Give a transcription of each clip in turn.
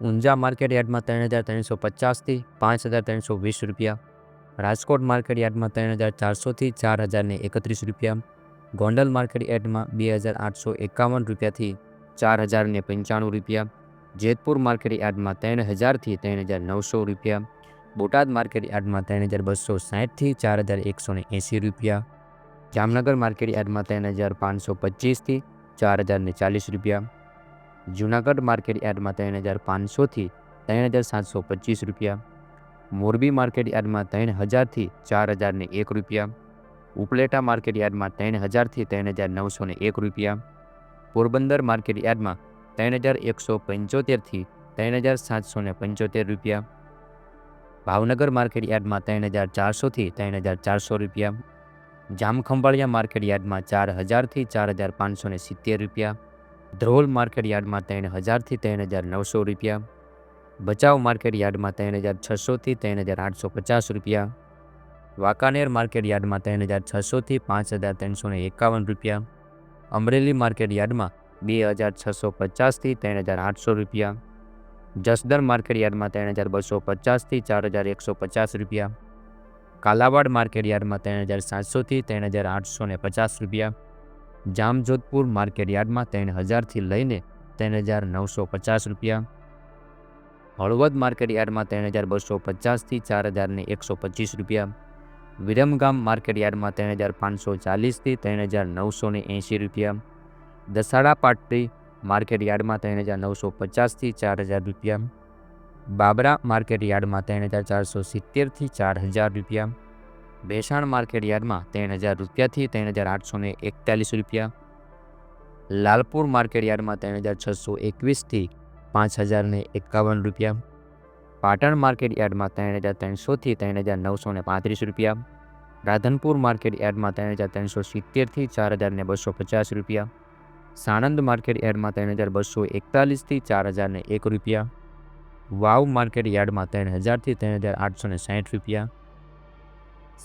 Unjha market યાર્ડમાં ત્રણ હજાર ત્રણસો પચાસથી પાંચ હજાર ત્રણસો વીસ રૂપિયા. રાજકોટ માર્કેટ યાર્ડમાં ત્રણ હજાર ચારસોથી ચાર હજારને એકત્રીસ રૂપિયા. ગોંડલ માર્કેટ યાર્ડમાં બે હજાર આઠસો એકાવન રૂપિયાથી ચાર હજારને પંચાણું રૂપિયા. જેતપુર માર્કેટ યાર્ડમાં ત્રણ હજારથી ત્રણ હજાર નવસો રૂપિયા. બોટાદ માર્કેટ યાર્ડમાં ત્રણ હજાર બસો સાઠથી ચાર હજાર એકસો ને એંસી રૂપિયા. જામનગર માર્કેટ યાર્ડમાં ત્રણ હજાર પાંચસો પચીસથી ચાર હજારને ચાલીસ રૂપિયા. જૂનાગઢ માર્કેટ યાર્ડમાં ત્રણ હજાર પાંચસોથી ત્રણ હજાર સાતસો પચીસ રૂપિયા. મોરબી માર્કેટ યાર્ડમાં ત્રણ હજારથી ચાર હજારને એક રૂપિયા. ઉપલેટા માર્કેટ યાર્ડમાં ત્રણ હજારથી ત્રણ હજાર નવસો એક રૂપિયા. પોરબંદર માર્કેટ યાર્ડમાં ત્રણ હજાર એકસો પંચોતેરથી ત્રણ હજાર સાતસો પંચોતેર રૂપિયા. ભાવનગર માર્કેટ યાર્ડમાં ત્રણ હજાર ચારસોથી ત્રણ હજાર ચારસો રૂપિયા. જામખંભાળિયા માર્કેટ યાર્ડમાં ચાર હજારથી ચાર હજાર પાંચસો સિત્તેર રૂપિયા. ધ્રોલ માર્કેટ યાર્ડમાં ત્રણ હજારથી ત્રણ હજાર નવસો રૂપિયા ભચાઉ માર્કેટ યાર્ડમાં ત્રણ હજાર છસોથી ત્રણ હજાર આઠસો પચાસ રૂપિયા, વાંકાનેર માર્કેટ યાર્ડમાં ત્રણ હજાર છસોથી પાંચ હજાર ત્રણસો એકાવન રૂપિયા, અમરેલી માર્કેટ યાર્ડમાં બે હજાર છસો પચાસથી ત્રણ હજાર આઠસો રૂપિયા, જસદણ માર્કેટ યાર્ડમાં ત્રણ હજાર બસો પચાસથી ચાર હજાર એકસો પચાસ રૂપિયા, કાલાવાડ માર્કેટ યાર્ડમાં ત્રણ હજાર સાતસોથી ત્રણ હજાર આઠસો ને પચાસ રૂપિયા જામજોધપુર માર્કેટ યાર્ડમાં ત્રણ હજારથી લઈને ત્રણ હજાર નવસો પચાસ રૂપિયા. હળવદ માર્કેટ યાર્ડમાં ત્રણ હજાર બસો પચાસથી ચાર હજારને એકસો પચીસ રૂપિયા. વિરમગામ માર્કેટ યાર્ડમાં ત્રણ હજાર પાંચસો ચાલીસથી ત્રણ હજાર નવસો ને એંશી રૂપિયા. દસાડા પાટડી માર્કેટ યાર્ડમાં ત્રણ હજાર નવસો પચાસથી ચાર હજાર રૂપિયા. બાબરા માર્કેટ યાર્ડમાં ત્રણ હજાર ચારસો સિત્તેરથી ચાર હજાર રૂપિયા. ભેસાણ માર્કેટ યાર્ડમાં ત્રણ હજાર રૂપિયાથી ત્રણ હજાર આઠસો ને એકતાલીસ રૂપિયા. લાલપુર માર્કેટ યાર્ડમાં ત્રણ હજાર છસો એકવીસથી પાંચ હજારને એકાવન રૂપિયા. પાટણ માર્કેટ યાર્ડમાં ત્રણ હજાર ત્રણસોથી ત્રણ હજાર નવસો ને પાંત્રીસ રૂપિયા. રાધનપુર માર્કેટ યાર્ડમાં ત્રણ હજાર ત્રણસો સિત્તેરથી ચાર હજારને બસો પચાસ રૂપિયા. સાણંદ માર્કેટ યાર્ડમાં ત્રણ હજાર બસો એકતાલીસથી ચાર હજારને એક રૂપિયા. વાવ માર્કેટ યાર્ડમાં ત્રણ હજારથી ત્રણ હજાર આઠસો ને સાઠ રૂપિયા.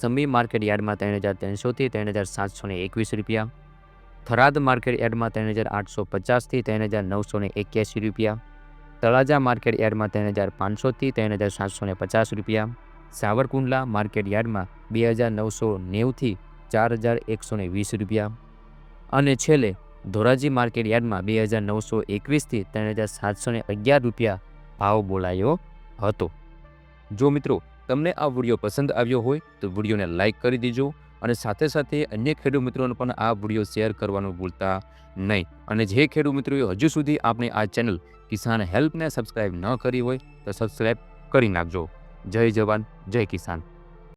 સમી માર્કેટ યાર્ડમાં ત્રણ હજાર ત્રણસોથી ત્રણ હજાર સાતસો એકવીસ રૂપિયા. થરાદ માર્કેટ યાર્ડમાં ત્રણ હજાર આઠસો પચાસથી ત્રણ હજાર નવસો એક્યાસી રૂપિયા. તળાજા માર્કેટ યાર્ડમાં ત્રણ હજાર પાંચસોથી ત્રણ હજાર સાતસો પચાસ રૂપિયા. સાવરકુંડલા માર્કેટ યાર્ડમાં બે હજાર નવસો નેવુંથી ચાર હજાર એકસો વીસ રૂપિયા. અને છેલ્લે ધોરાજી માર્કેટ યાર્ડમાં બે હજાર નવસો એકવીસથી ત્રણ હજાર સાતસો અગિયાર રૂપિયા ભાવ બોલાયો હતો. જો મિત્રો તમને આ વીડિયો પસંદ આવ્યો હોય તો વિડીયોને લાઇક કરી દેજો અને સાથે સાથે અન્ય ખેડૂત મિત્રોને પણ આ વીડિયો શેર કરવાનું ભૂલતા નહીં. અને જે ખેડૂત મિત્રોએ હજુ સુધી આપણે આ ચેનલ કિસાન હેલ્પને સબસ્ક્રાઇબ ન કરી હોય તો સબસ્ક્રાઇબ કરી નાખજો. જય જવાન, જય કિસાન.